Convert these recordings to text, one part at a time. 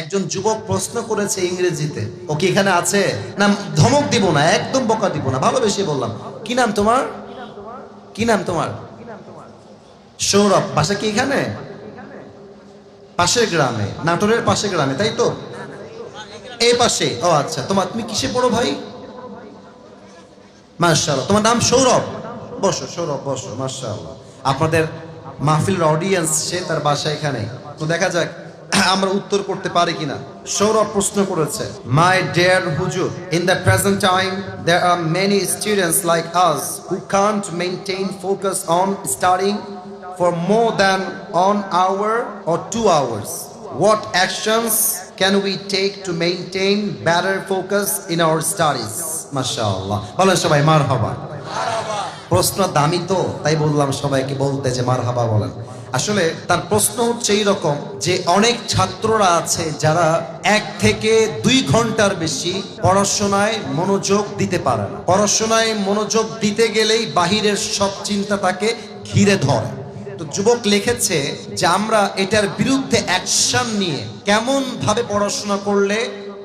একজন যুবক প্রশ্ন করেছে ইংরেজিতে। ও কি এখানে আছে? না, ধমক দিব না, একদম বকা দিব না, ভালোবেসে বললাম। কি নাম তোমার? কি নাম তোমার? সৌরভ, বাসা কি এখানে? পাশের গ্রামে, নাটোরের পাশের গ্রামে, তাই তো? এই পাশে, ও আচ্ছা তোমার, তুমি কিসে পড়ো ভাই? মার্শাল্লাহ তোমার নাম সৌরভ? বসো সৌরভ, বসো মার্শাল্লাহ আপনাদের মাহফিলের অডিয়েন্স সে তার বাসা এখানে। তো দেখা যাক। আমরা উত্তর করতে পারি কিনা? সৌরভ প্রশ্ন করেছে my dear হুজু in the present time there are many students like us who can't maintain focus on studying for more than one hour or two hours what actions can we take to maintain better focus in our studies মাশাআল্লাহ আল্লাহ সবাই মার হবা প্রশ্ন দামি তো? তাই বললাম সবাইকে বলতে যে মার হাবা বলেন। আসলে তার প্রশ্ন হচ্ছে এইরকম যে অনেক ছাত্ররা আছে যারা এক থেকে দুই ঘণ্টার বেশি পড়াশোনায় মনোযোগ দিতে পারে না। পড়াশোনায় মনোযোগ দিতে গেলেই বাহিরের সব চিন্তা তাকে ঘিরে ধরে। তো যুবক লিখেছে যে আমরা এটার বিরুদ্ধে অ্যাকশন নিয়ে কেমন ভাবে পড়াশোনা করলে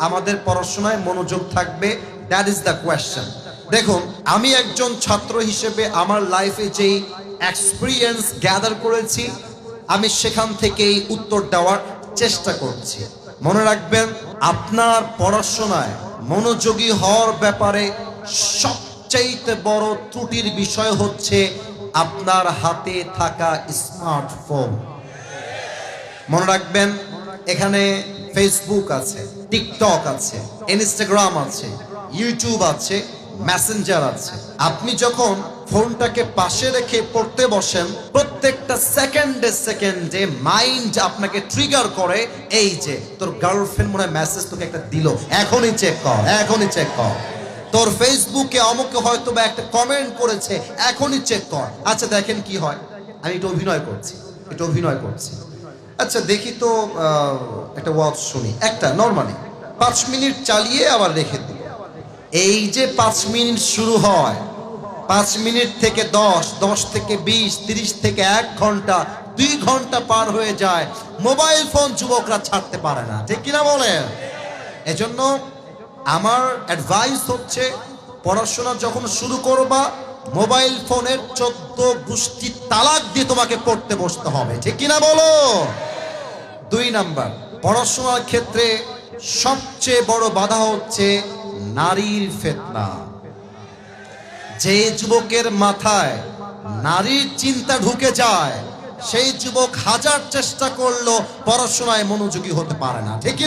আমাদের পড়াশোনায় মনোযোগ থাকবে? দ্যাট ইজ দ্য কোয়েশ্চেন দেখুন, আমি একজন ছাত্র হিসেবে আমার লাইফে যেই এক্সপিরিয়েন্স গ্যাদার করেছি, আমি সেখান থেকেই উত্তর দেওয়ার চেষ্টা করছি। মনে রাখবেন, আপনার পড়াশোনায় মনোযোগী হওয়ার ব্যাপারে সবচাইতে বড় ত্রুটির বিষয় হচ্ছে আপনার হাতে থাকা স্মার্টফোন মনে রাখবেন, এখানে ফেসবুক আছে টিকটক আছে ইনস্টাগ্রাম আছে ইউটিউব আছে মেসেঞ্জার আছে। আপনি যখন ফোনটাকে পাশে রেখে পড়তে বসেন, প্রত্যেকটা সেকেন্ডে সেকেন্ডে মাইন্ড আপনাকে ট্রিগার করে, এই যে, তোর গার্লফ্রেন্ড মনে মেসেজ তোকে একটা দিল। এখনই চেক কর, এখনই চেক কর। তোর ফেসবুকে অমুকে হয়তো বা একটা কমেন্ট করেছে, এখনই চেক কর। আচ্ছা দেখেন কি হয়। আমি এটা অভিনয় করছি এটা অভিনয় করছি। আচ্ছা দেখি তো একটা ওয়াজ শুনি। একটা নর্মালি পাঁচ মিনিট চালিয়ে আবার রেখে দিই। এই যে পাঁচ মিনিট শুরু হয়, পাঁচ মিনিট থেকে দশ দশ থেকে বিশ, তিরিশ থেকে এক ঘণ্টা, দুই ঘণ্টা পার হয়ে যায়, মোবাইল ফোন যুবকরা ছাড়তে পারে না, ঠিক কিনা বলেন এজন্য আমার অ্যাডভাইস হচ্ছে, পড়াশোনা যখন শুরু করবা, মোবাইল ফোনের চোদ্দ গোষ্ঠী তালাক দিয়ে তোমাকে পড়তে বসতে হবে, ঠিক কিনা বলো? দুই নাম্বার, পড়াশোনার ক্ষেত্রে সবচেয়ে বড় বাধা হচ্ছে নারীর ফেতনা। যে যুবকের মাথায় নারীর চিন্তা ঢুকে যায়, সেই যুবক হাজার চেষ্টা করল পড়াশোনায় মনোযোগী হতে পারে না। ঠিক